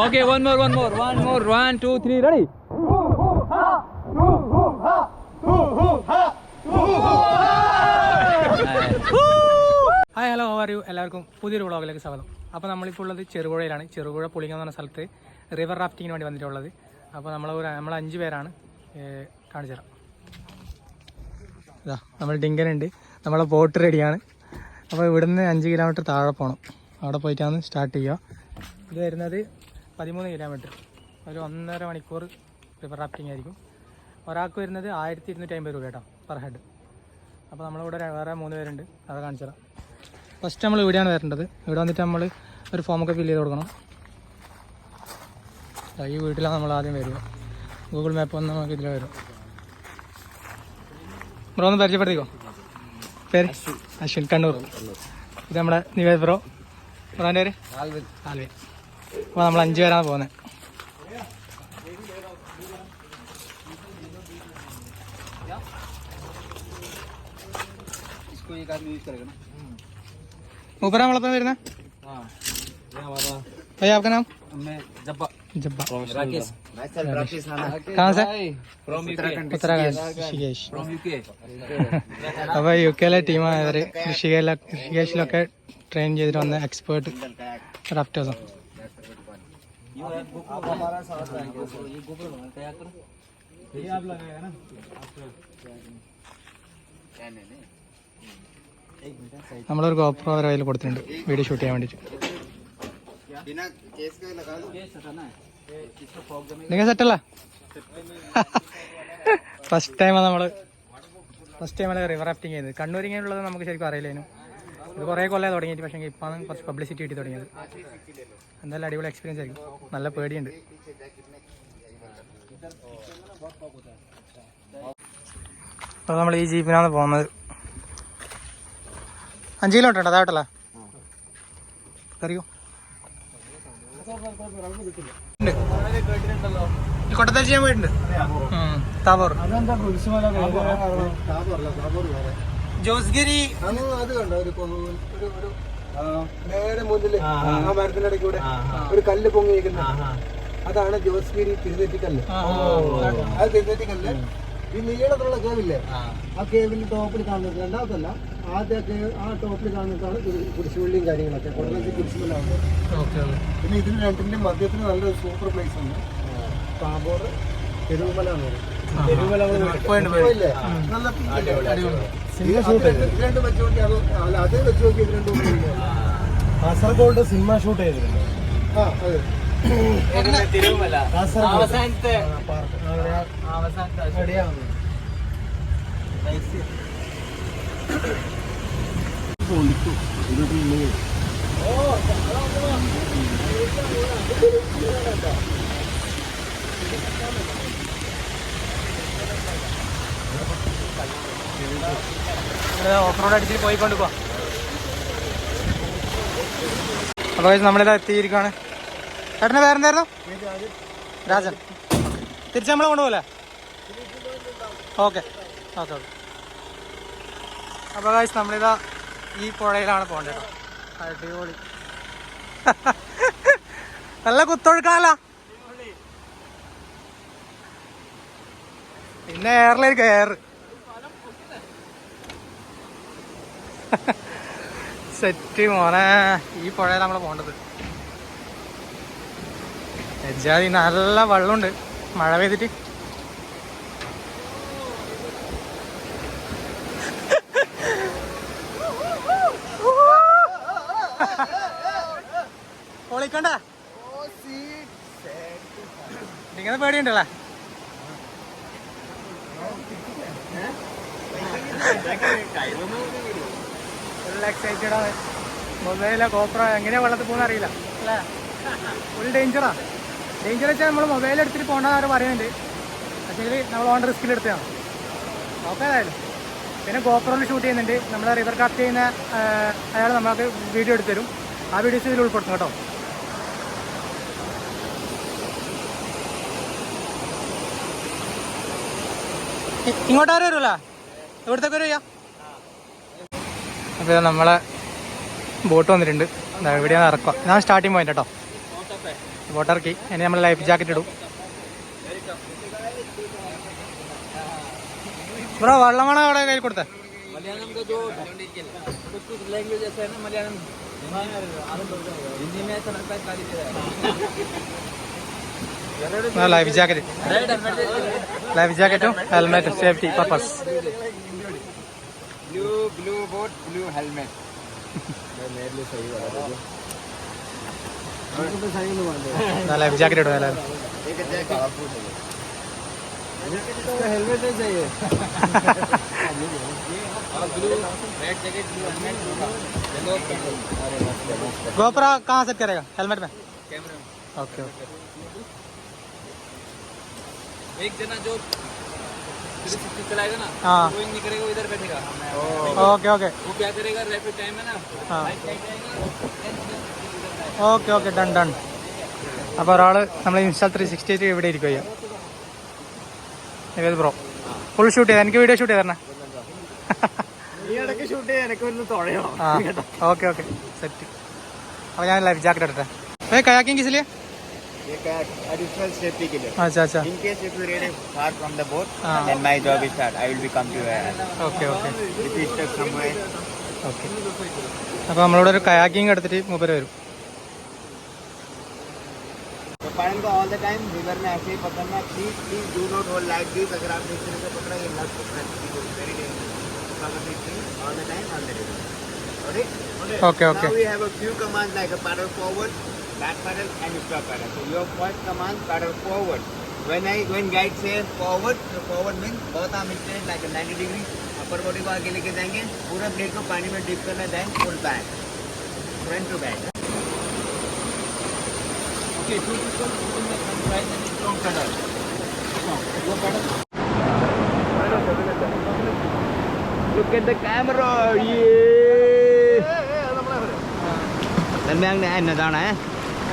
Okay, one more, one more, one more, one, two, three, ready? Hi hello how are you എല്ലാവർക്കും പുതിയൊരു വ്ളോഗിലേക്ക് സ്വാഗതം. അപ്പോൾ നമ്മളിപ്പോൾ ഉള്ളത് ചെറുപുഴയിലാണ്. ചെറുപുഴ പുളിങ്ങ എന്ന് പറഞ്ഞ സ്ഥലത്ത് റിവർ റാഫ്റ്റിങ്ങിന് വേണ്ടി വന്നിട്ടുള്ളത്. അപ്പോൾ നമ്മൾ നമ്മൾ അഞ്ച് പേരാണ് കാണിച്ചു തരാം. ഇതാ നമ്മൾ ഡിങ്കനുണ്ട്. നമ്മളെ ബോട്ട് റെഡിയാണ് അപ്പോൾ ഇവിടുന്ന് അഞ്ച് കിലോമീറ്റർ താഴെ പോകണം അവിടെ പോയിട്ടാണ് സ്റ്റാർട്ട് ചെയ്യുക. ഇത് വരുന്നത് പതിമൂന്ന് കിലോമീറ്റർ ഒരു ഒന്നര മണിക്കൂർ റിവർ റാഫ്റ്റിംഗ് ആയിരിക്കും. ഒരാൾക്ക് വരുന്നത് ആയിരത്തി ഇരുന്നൂറ്റി അമ്പത് രൂപ കേട്ടോ പെർ ഹെഡ് അപ്പോൾ നമ്മളിവിടെ വേറെ മൂന്ന് പേരുണ്ട് അത് കാണിച്ചു തരാം. ഫസ്റ്റ് നമ്മൾ ഇവിടെയാണ് വരേണ്ടത്. ഇവിടെ വന്നിട്ട് നമ്മൾ ഒരു ഫോമൊക്കെ ഫില്ല് ചെയ്ത് കൊടുക്കണം. ഈ വീട്ടിലാണ് നമ്മൾ ആദ്യം വരിക. ഗൂഗിൾ മാപ്പ് വന്ന് നമുക്ക് ഇതിൽ വരും. ബ്രോ ഒന്ന് പരിചയപ്പെടുത്തിക്കോ? പേര്? അശ്വിൻ. കണ്ണൂർ. ഇത് നമ്മുടെ നിവേദ് ബ്രോ. ബ്രോന്റെ പേര്? ആൽവിൻ. ആൽവിൻ. അപ്പോൾ നമ്മൾ അഞ്ച് പേരാണ് പോകുന്നത് ऊपर हम पे मेरे भैया आपका नाम जब्बा Rakesh. कहाँ से From UK. ഉത്തരാഖണ്ഡ് ഋഷികേശ് അപ്പോൾ യു കെയിലെ ടീമാണ് ഇവർ ഋഷികയിലെ ഋഷികേശിലൊക്കെ ട്രെയിൻ ചെയ്തിട്ട് വന്ന എക്സ്പേർട്ട് നമ്മളൊരു ഗോപ്രോ അവരെ കയ്യിൽ കൊടുത്തിട്ടുണ്ട്. വീഡിയോ ഷൂട്ട് ചെയ്യാൻ വേണ്ടിയിട്ട്. നിങ്ങൾ സെറ്റല്ല ഫസ്റ്റ് ടൈമാണ് നമ്മൾ ഫസ്റ്റ് ടൈമാണ് റിവർ റാഫ്റ്റിംഗ് ചെയ്തത്. കണ്ണൂരിങ്ങനെയുള്ളത് നമുക്ക് ശരിക്കും അറിയില്ലേനു ഇത് കുറേ കൊല്ലം തുടങ്ങിയിട്ട് പക്ഷേ ഇപ്പം കുറച്ച് പബ്ലിസിറ്റി കിട്ടി തുടങ്ങിയത്. എന്തായാലും അടിപൊളി എക്സ്പീരിയൻസ് ആയിരിക്കും. നല്ല പേടിയുണ്ട്. അപ്പോൾ നമ്മൾ ഈ ജീപ്പിനാണ് പോകുന്നത്. അഞ്ച് കിലോ ഉണ്ടോ? അതായിട്ടല്ല അറിയോ കൊട്ടത്തൽ ചെയ്യാൻ പോയിട്ടുണ്ട്. താബോർ. ജോസ്ഗിരി. അത് കണ്ടോ? ഒരു ഒരു നേരെ മുന്നിൽ ആ മരത്തിന്റെ ഒരു കല്ല് പൊങ്ങിയിരിക്കുന്ന അതാണ് ജോസ്ഗിരി തിരുനെറ്റിക്കല്ല് അത് തിരുനെറ്റിക്കല്ല് ഈ നീളത്തിലുള്ള കേവില്ലേ? ആ. കേവിന്റെ ടോപ്പിൽ കാണുന്നത് രണ്ടാമത്തല്ല ആദ്യ കേവ് ആ ടോപ്പിൽ കാണുന്നതാണ് കുരി- കുരിശുപള്ളിയും കാര്യങ്ങളൊക്കെ. Okay okay. പിന്നെ ഇതിന് രണ്ടിന്റെ മധ്യത്തിന് നല്ലൊരു സൂപ്പർ പ്ലേസ് ഉണ്ട് പാമ്പോർ തെരുവുമല എന്ന് പറയും. തെരുവുമല? നല്ല ഷൂട്ട്. കാസർഗോഡ് സിനിമ ഷൂട്ട് ചെയ്തിട്ടുണ്ട്. ആ അതെ. കാസർഗോഡ്. അവസാനത്തെ. ഓഫ് റോഡ് അടിച്ചിട്ട് പോയിക്കൊണ്ട് പോവാം. അപ്പോൾ നമ്മളിതാ എത്തിയിരിക്കുകയാണ് ചേട്ടന്റെ പേരെന്തായിരുന്നു? രാജൻ. തിരിച്ച് നമ്മളെ കൊണ്ടുപോലെ ഓക്കെ. Okay okay. അപ്പോൾ കാശ് നമ്മളിതാ ഈ പുഴയിലാണ് പോകേണ്ടത് അടിപൊളി. നല്ല കുത്തൊഴുക്കാല പിന്നെ എയറിലേക്ക് എയർ സെറ്റ് മോനെ. ഈ പുഴയിലാണ് നമ്മൾ പോകേണ്ടത് എജാതി നല്ല വെള്ളമുണ്ട്. മഴ പെയ്തിട്ട്. പൊളിക്കണ്ട. ഇങ്ങനെ പേടിയുണ്ടല്ലേ? ഫുൾ എക്സൈറ്റഡ് ആണ്. മൊബൈല കോപ്ര എങ്ങനെയാ വെള്ളത്തിൽ പോകുന്ന അറിയില്ല. അല്ലേ? ഫുൾ ഡേഞ്ചറാ ഡേഞ്ചർ വെച്ചാൽ നമ്മൾ മൊബൈൽ എടുത്തിട്ട് പോകണ്ടെന്ന് ആരും പറയുന്നുണ്ട്. പക്ഷേ നമ്മൾ ഓൺ റിസ്കിൽ എടുത്തതാണ്. നോക്കാതായാലും പിന്നെ ഗോപ്രോയിൽ ഷൂട്ട് ചെയ്യുന്നുണ്ട്. നമ്മൾ റിവർ ക്രാഫ്റ്റ് ചെയ്യുന്ന അയാൾ നമുക്ക് വീഡിയോ എടുത്തു തരും. ആ വീഡിയോസ് ഇതിൽ ഉൾപ്പെടുത്തും കേട്ടോ. ഇങ്ങോട്ടാരും വരുമല്ല ഇവിടത്തേക്ക് വരിക അപ്പോൾ നമ്മളെ ബോട്ട് വന്നിട്ടുണ്ട്. എവിടെയാണ് ഇറക്കുക. ഞാൻ സ്റ്റാർട്ടിങ് പോയിന്റ് കേട്ടോ. ബോട്ട് ഇറക്കി ഇനി നമ്മൾ ലൈഫ് ജാക്കറ്റ് ഇടും. ബ്രോ വെള്ളമാണ് അവിടെ കയ്യിൽ കൊടുത്തത് ലൈഫ് ജാക്കറ്റ് ലൈഫ് ജാക്കറ്റും ഹെൽമെറ്റും safety purpose blue blue boat blue helmet मेरे लिए सही तो सही नहीं ना लाइफ जैकेट वाला एक जैकेट हेलमेट चाहिए। गोपरा कहाँ सेट करेगा? हेलमेट में? ओके ओके एक जना जो ना okay okay okay okay done done അപ്പോൾ ഒരാൾ നമ്മൾ ഇൻസ്റ്റാ ത്രീ സിക്സ്റ്റി എയ്റ്റ് ഇവിടെ ഇരിക്കുക ചെയ്യാം. ബ്രോ ഫുൾ ഷൂട്ട് ചെയ്ത്? എനിക്ക് വീഡിയോ ഷൂട്ട് ചെയ്തരണേ ഓക്കെ ഓക്കെ സെറ്റ് അപ്പോൾ ഞാൻ ലൈഫ് ജാക്കറ്റ് എടുത്തേ. കയാക്കിങ് കിസിലേ? additional safety के लिए. अच्छा अच्छा In case if you really far from the boat, Ah. then my job is start. I will be come to your hand. Okay okay If you stuck somewhere, okay അപ്പോൾ നമ്മളിവിടെ ഒരു kayaking എടുത്തിട്ട് മൂപ്പര് വരും तो पालन को all the time river में ऐसे ही पकड़ना please please do not hold like this अगर आपने इस तरह से पकड़ा ये लग सकता है वेरी डेंजरस पकड़ this thing all the time on the river okay Okay, okay. now we have a few commands like a paddle forward back paddle and stop paddle so your first command paddle forward when i when guide says forward so forward means both arm straight like a 90 degree upper body को आगे लेके जाएँगे पूरा plate को पानी में dip करना then full back front to back the front right and strong pedal. Go pedal. Look at the camera. Yeah. Lần mang này anh là sao này?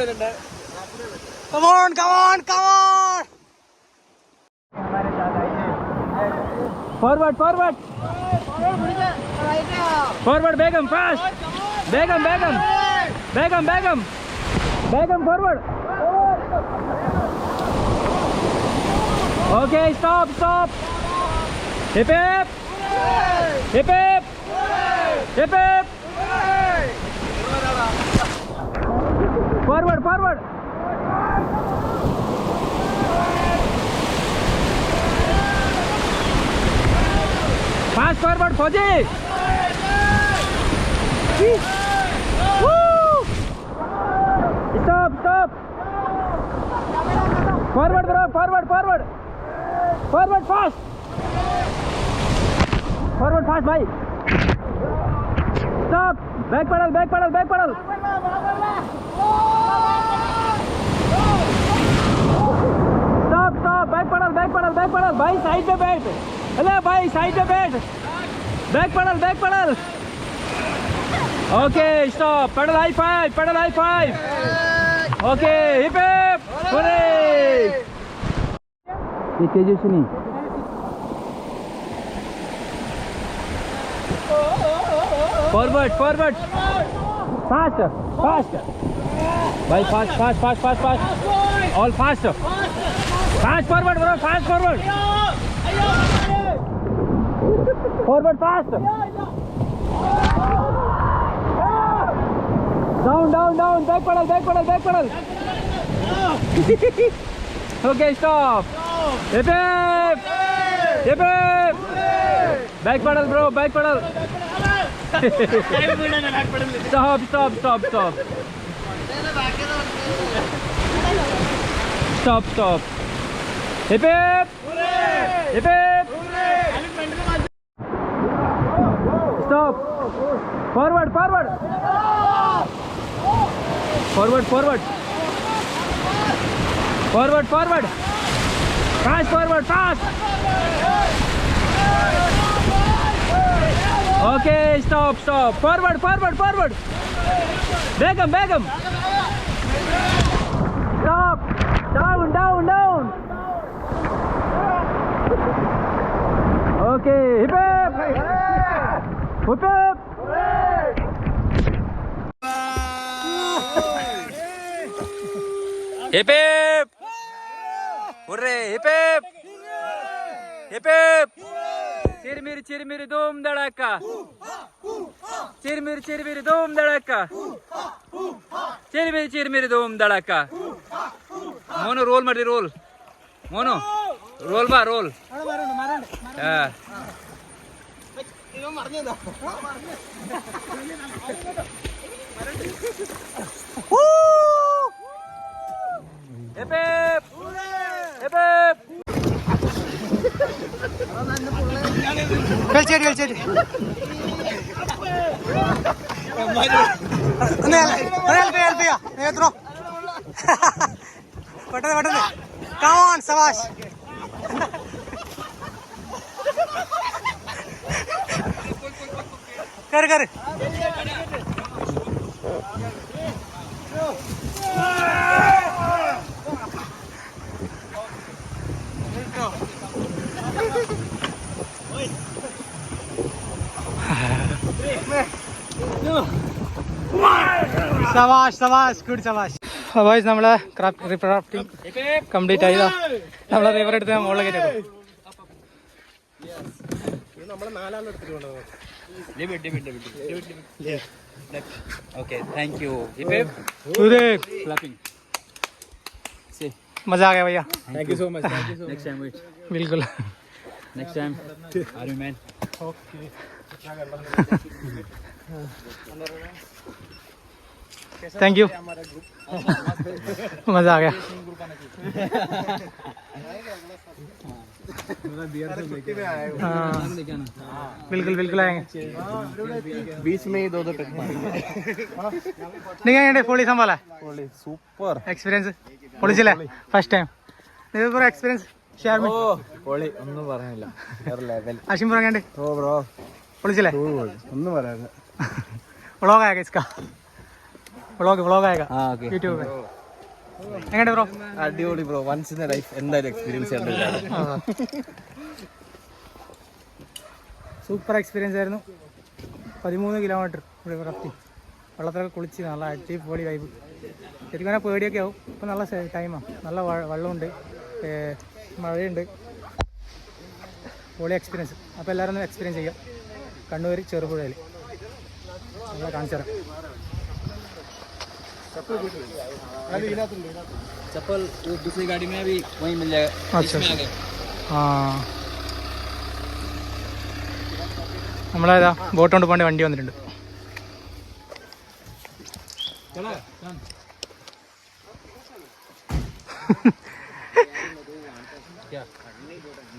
വരുന്നുണ്ട് come on come on come on forward forward forward വേഗം fast വേഗം വേഗം വേഗം വേഗം വേഗം forward okay stop stop hip hip hip hip hip forward forward fast forward फौजी stop stop forward bro forward forward forward fast forward fast भाई stop back paddle back paddle back paddle. Stop stop back paddle back paddle back paddle. भाई side पे बैठ। अरे भाई side पे बैठ। Back paddle back paddle. Okay stop paddle high five paddle high five okay hip hip ये तेज़ी forward forward fast fast भाई fast fast fast fast fast all fast fast forward bro fast forward forward fast down down down back paddle back paddle back paddle okay stop hip hip hip back paddle bro back paddle stop, stop, stop, stop. Stop, stop. Hip hip. Hip hip. Stop. Forward, forward. Forward, forward. Forward, forward. Fast forward, fast. Okay stop stop forward forward forward Begum Begum stop down down down okay hip hip hip hip hip hip hurray hip hip hip hip చెరిమిరి చెరిమిరి దోమ్ దడాక చెరిమిరి చెరిమిరి దోమ్ దడాక చెరిమిరి చెరిమిరి దోమ్ దడాక మోను రోల్ మరి రోల్ మోను రోల్ బా రోల్ ఎపే കളിച്ചേരി കളിച്ചേരി. ഒന്ന് ഹെൽപ്പ് ഹെൽപ്പ് ചെയ്യാ നേത്രോ പെട്ടെന്ന് പെട്ടെന്ന്. കമോൺ സവാഷ് കയറി കയറി സവാഷ് സവാഷ് ഗുഡ് സവാഷ് സവാഷ് നമ്മളെ റിവർ റാഫ്റ്റിംഗ് കംപ്ലീറ്റ് ആയതാ നമ്മളെ റിവർ എടുത്ത് മുകളിൽ കയറ്റി Okay, thank you. Hip hip. Clapping. See, मजा आ गया भैया thank you so much. Thank you so much. Next time, wait. बिल्कुल Next time. Are you man? Thank you मजा आ गया हाँ, बिल्कुल बिल्कुल आएंगे बीच में ही दो दो टक നിങ്ങൾ എങ്ങനെ പൊളി സംഭവല്ലേ സൂപ്പർ എക്സ്പീരിയൻസ് പൊളിച്ചില്ലേ ഫസ്റ്റ് ടൈം നിങ്ങൾക്ക് എക്സ്പീരിയൻസ് ഷെയർ പൊളി ഒന്നും പറയാനില്ല വേറെ ലെവൽ അഷിം പറഞ്ഞാണ്ട് ഓ ബ്രോ പൊളിച്ചില്ലേ ഒന്നും പറയാനില്ല വ്ളോഗ് ആയേക്കാം ഇസ്കാ വ്ളോഗ് വ്ളോഗ് ആയേക്കാം. യൂട്യൂബ് എങ്ങനെ ബ്രോ? അടിപൊളി ബ്രോ. വൺസ് ഇൻ ലൈഫ് എന്തായാലും എക്സ്പീരിയൻസ് സൂപ്പർ എക്സ്പീരിയൻസ് ആയിരുന്നു. പതിമൂന്ന് കിലോമീറ്റർ ഇവിടെ റാഫ്റ്റിംഗ് വെള്ളത്തിലൊക്കെ കുളിച്ച് നല്ല അടിപൊളി വൈബ് ശരിക്കും പറഞ്ഞാൽ പേടിയൊക്കെ ആവും. ഇപ്പം നല്ല ടൈമാണ് നല്ല വെള്ളമുണ്ട്. മഴയുണ്ട്. പൊളി എക്സ്പീരിയൻസ് അപ്പോൾ എല്ലാവരും ഒന്ന് എക്സ്പീരിയൻസ് ചെയ്യാം. കണ്ണൂർ ചെറുപുഴയിൽ നല്ല കാണിച്ചു തരാം. चप्पल वो दूसरी गाड़ी में भी वहीं मिल जाएगा अच्छा इसमें अच्छा आगे ആ നമ്മളേതാ ബോട്ട് കൊണ്ട് പോകേണ്ട വണ്ടി വന്നിട്ടുണ്ട്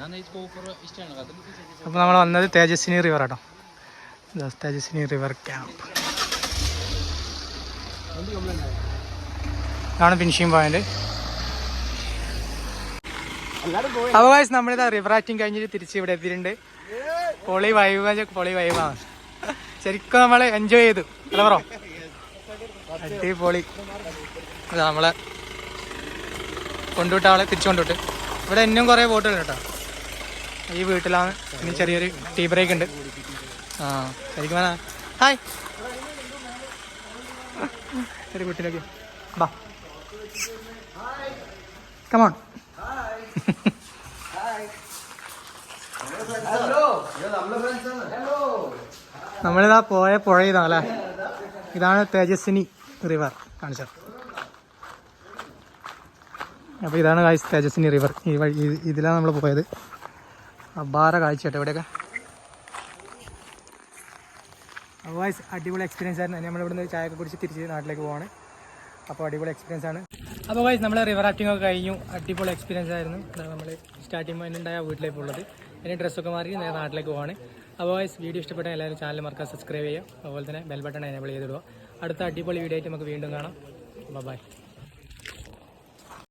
ना इसको ऊपर स्टैंड लगा दो അപ്പോൾ നമ്മൾ വന്നത് തേജസ്വിനി റിവർ ആട്ടോ ഇതാ തേജസ്വിനി റിവർ ക്യാമ്പ് ഇതാണ് ഫിനിഷിങ് പോയിന്റ് അപ്പോൾ ഗൈസ് നമ്മളിതാ ആക്ടിങ് കഴിഞ്ഞിട്ട് തിരിച്ച് ഇവിടെ എത്തിയിട്ടുണ്ട്. പൊളി വൈബ് പൊളി വൈബാണ് ശരിക്കും നമ്മൾ എൻജോയ് ചെയ്തു. അല്ല പറോ അടിപൊളി. ഇതാ നമ്മളെ കൊണ്ടുവിട്ട ആളെ തിരിച്ചു കൊണ്ടുവിട്ട് ഇവിടെ ഇന്നും കുറേ ബോട്ടുകൾ കേട്ടോ. ഈ വീട്ടിലാണ് ഇനി ചെറിയൊരു ടീ ബ്രേക്ക് ഉണ്ട്. ആ ശരിക്കും ഹായ് ഒരു വീട്ടിലേക്ക് ബാ കമോൺ നമ്മളിതാ പോയ പുഴ ഇതാണ് അല്ലേ ഇതാണ് തേജസ്വിനി റിവർ കാണിച്ചത്. അപ്പോൾ ഇതാണ് തേജസ്വിനി റിവർ ഈ വഴി ഇതിലാണ് നമ്മൾ പോയത്. അപാര കാഴ്ച കേട്ടോ ഇവിടെയൊക്കെ. Guys, അടിപൊളി എക്സ്പീരിയൻസ് ആയിരുന്നു. ഇവിടെ നിന്ന് ചായ ഒക്കെ കുടിച്ച് തിരിച്ച് നാട്ടിലേക്ക് പോവാണ്. അപ്പോൾ അടിപൊളി എക്സ്പീരിയൻസ് ആണ്. അപ്പോൾ വൈസ് നമ്മൾ റിവർ റാഫ്റ്റിംഗ് ഒക്കെ കഴിഞ്ഞു. അടിപൊളി എക്സ്പീരിയൻസ് ആയിരുന്നു. നമ്മൾ സ്റ്റാർട്ടിങ് പോയിന്റ് ഉണ്ടായ വീട്ടിലേക്ക് ഉള്ളത് ഇനി ഡ്രസ്സൊക്കെ മാറി നേരെ നാട്ടിലേക്ക് പോവാണ്. അപ്പോൾ വൈസ് വീഡിയോ ഇഷ്ടപ്പെട്ട എല്ലാവരും ചാനൽ മറക്കാൻ സബ്സ്ക്രൈബ് ചെയ്യുക. അതുപോലെ തന്നെ ബെൽ ബട്ടൺ എനേബിൾ ചെയ്തിടുക. അടുത്ത അടിപൊളി വീഡിയോ ആയിട്ട് നമുക്ക് വീണ്ടും കാണാം. ബൈ